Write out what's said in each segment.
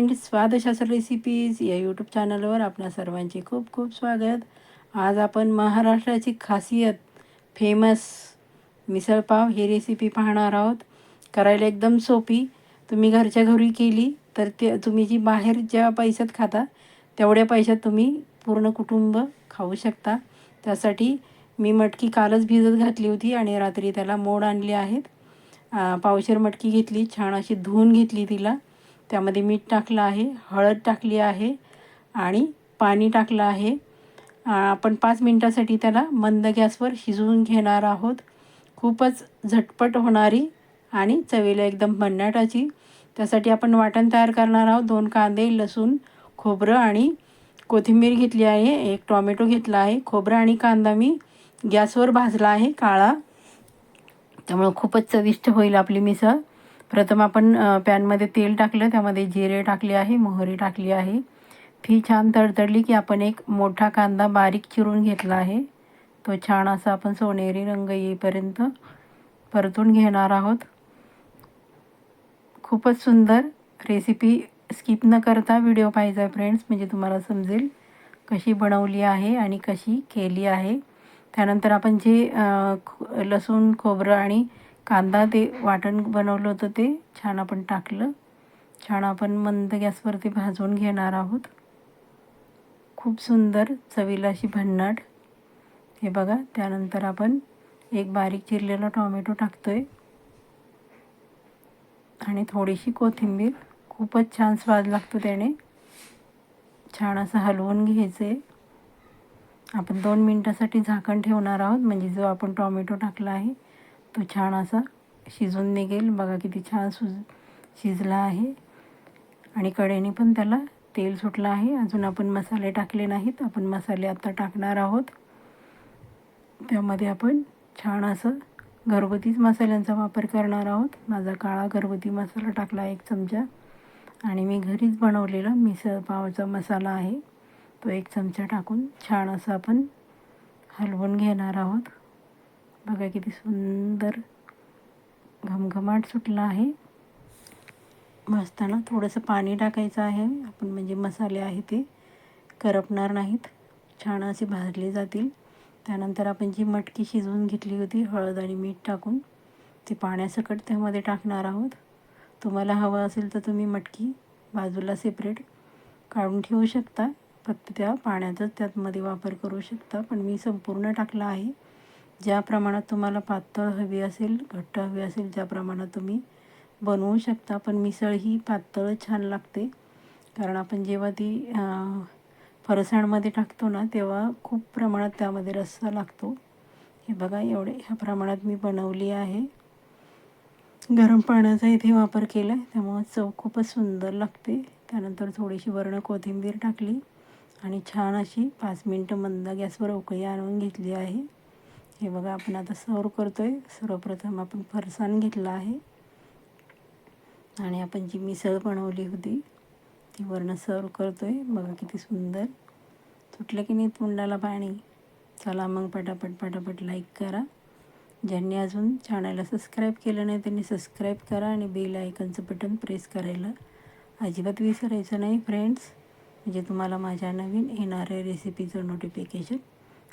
Friends Swadshastra recipes या YouTube चॅनलवर आपल्या सर्वांचे खूप खूप स्वागत. आज आपण महाराष्ट्राची खासियत फेमस मिसळपाव ही रेसिपी पाहणार आहोत. करायला एकदम सोपी. तुम्ही घरच्या घरी केली तर ते तुम्ही जी बाहेर ज्या पैशात खाता तेवढ्या पैशात तुम्ही पूर्ण कुटुंब खाऊ शकता. त्यासाठी मी मटकी कालच भिजत घातली होती आणि रात्री त्याला मोड आणले आहेत. पावशेर मटकी घेतली छान अशी धुवून घेतली तिला. त्यामध्ये मीठ टाकलं आहे हळद टाकली आहे आणि पाणी टाकलं आहे. आपण पाच मिनटासाठी त्याला मंद गॅसवर शिजवून घेणार आहोत. खूपच झटपट होणारी आणि चवीला एकदम भन्नाटाची. त्यासाठी आपण वाटण तयार करणार आहोत. दोन कांदे लसूण खोबरं आणि कोथिंबीर घेतली आहे. एक टॉमॅटो घेतला आहे. खोबरं आणि कांदा मी गॅसवर भाजला आहे काळा. त्यामुळं खूपच चविष्ट होईल आपली मिसळ. प्रथम आपण पॅनमध्ये तेल टाकलं त्यामध्ये जिरे टाकले आहे मोहरी टाकली आहे. ती छान तडतडली की आपण एक मोठा कांदा बारीक चिरून घेतला आहे. तो छान असा आपण सोनेरी रंग येईपर्यंत परतून घेणार आहोत. खूपच सुंदर रेसिपी स्किप न करता व्हिडिओ पाहिजे फ्रेंड्स म्हणजे तुम्हाला समजेल कशी बनवली आहे आणि कशी केली आहे. त्यानंतर आपण जे लसूण खोबरं आणि कांदा ते वाटण बनवलं होतं ते छान आपण टाकलं. छान आपण मंद गॅसवरती भाजून घेणार आहोत. खूप सुंदर चवीला अशी भन्नाट. हे बघा त्यानंतर आपण एक बारीक चिरलेला टॉमॅटो आहे आणि थोडीशी कोथिंबीर. खूपच छान स्वाद लागतो त्याने. छान असं हलवून घ्यायचं. आहे आपण दोन मिनटासाठी झाकण ठेवणार आहोत म्हणजे जो आपण टॉमॅटो टाकला आहे तो छान असा शिजून निघेल. बघा किती छान सुज शिजला आहे. आणि कडेने पण त्याला तेल सुटलं आहे. अजून आपण मसाले टाकले नाहीत. आपण मसाले आत्ता टाकणार आहोत. त्यामध्ये आपण छान असं घरगुतीच मसाल्यांचा वापर करणार आहोत. माझा काळा घरगुती मसाला टाकला एक चमचा. आणि मी घरीच बनवलेला मिसळ पावचा मसाला आहे. तो एक चमचा टाकून छान असं आपण हलवून घेणार आहोत. बघा किती सुंदर घमघमाट सुटला आहे. भाजताना थोडंसं पाणी टाकायचं आहे. आपण म्हणजे मसाले आहे ते करपणार नाहीत. छान असे भाजले जातील. त्यानंतर आपण जी मटकी शिजवून घेतली होती हळद आणि मीठ टाकून ती पाण्यासकट त्यामध्ये टाकणार आहोत. तुम्हाला हवं असेल तर तुम्ही मटकी बाजूला सेपरेट काढून ठेवू शकता. फक्त त्या पाण्याचाच त्यातमध्ये वापर करू शकता. पण मी संपूर्ण टाकला आहे. ज्या प्रमाणात तुम्हाला पातळ हवी असेल घट्ट हवी असेल ज्या प्रमाणात तुम्ही बनवू शकता. पण मिसळ ही पातळ छान लागते. कारण आपण जेव्हा ती फरसाणमध्ये टाकतो ना तेव्हा खूप प्रमाणात त्यामध्ये रस्सा लागतो. हे बघा एवढे ह्या प्रमाणात मी बनवली आहे. गरम पाण्याचा इथे वापर केला आहे त्यामुळं चव खूपच सुंदर लागते. त्यानंतर थोडीशी वर्ण कोथिंबीर टाकली आणि छान अशी पाच मिनटं मंद गॅसवर उकळी आणून घेतली आहे. हे बघा आपण आता सर्व करतो आहे सर्वप्रथम आपण फरसाण घेतलं आहे. आणि आपण जी मिसळ बनवली होती ती वर्ण सर्व करतो आहे बघा किती सुंदर. सुटलं की नाही तोंडाला पाणी? चला मग पटापट पटापट लाईक करा. ज्यांनी अजून चॅनलला सबस्क्राईब केलं नाही त्यांनी सबस्क्राईब करा आणि बेल आयकनचं बटन प्रेस करायला अजिबात विसरायचं नाही फ्रेंड्स म्हणजे तुम्हाला माझ्या नवीन येणाऱ्या रेसिपीचं नोटिफिकेशन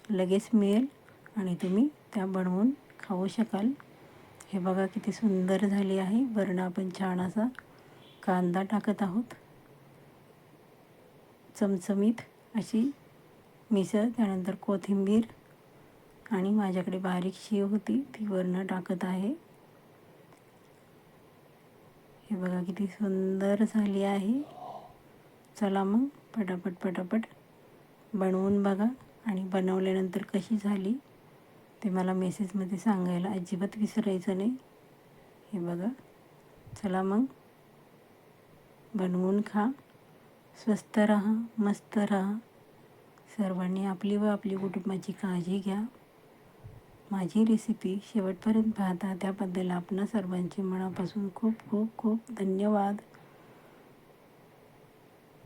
लगेच मिळेल. आणि तुम्ही त्या बनवून खाऊ शकाल. हे बघा किती सुंदर झाली आहे. वरण आपण छान असा कांदा टाकत आहोत. चमचमीत अशी मिसळ त्यानंतर कोथिंबीर आणि माझ्याकडे बारीक शीव होती ती वरणं टाकत आहे. हे बघा किती सुंदर झाली आहे. चला मग पटापट पटापट बनवून बघा आणि बनवल्यानंतर कशी झाली. ते मला मेसेजमध्ये सांगायला अजिबात विसरायचं नाही. हे बघा. चला मग. बनवून खा. स्वस्त राहा मस्त राहा. सर्वांनी आपली व आपली कुटुंबाची काळजी घ्या. माझी रेसिपी शेवटपर्यंत पाहता. त्याबद्दल आपणा सर्वांचे मनापासून खूप खूप खूप धन्यवाद.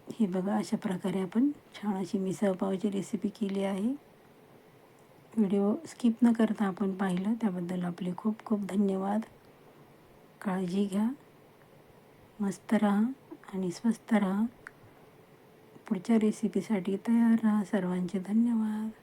हे बघा अशा प्रकारे आपण छान अशी मिसळपावची रेसिपी केली आहे. व्हिडिओ स्किप न करता आपण पाहिलं त्याबद्दल आपले खूप खूप धन्यवाद. काळजी घ्या. मस्त राहा आणि स्वस्त राहा. पुढच्या रेसिपीसाठी तयार राहा. सर्वांचे धन्यवाद.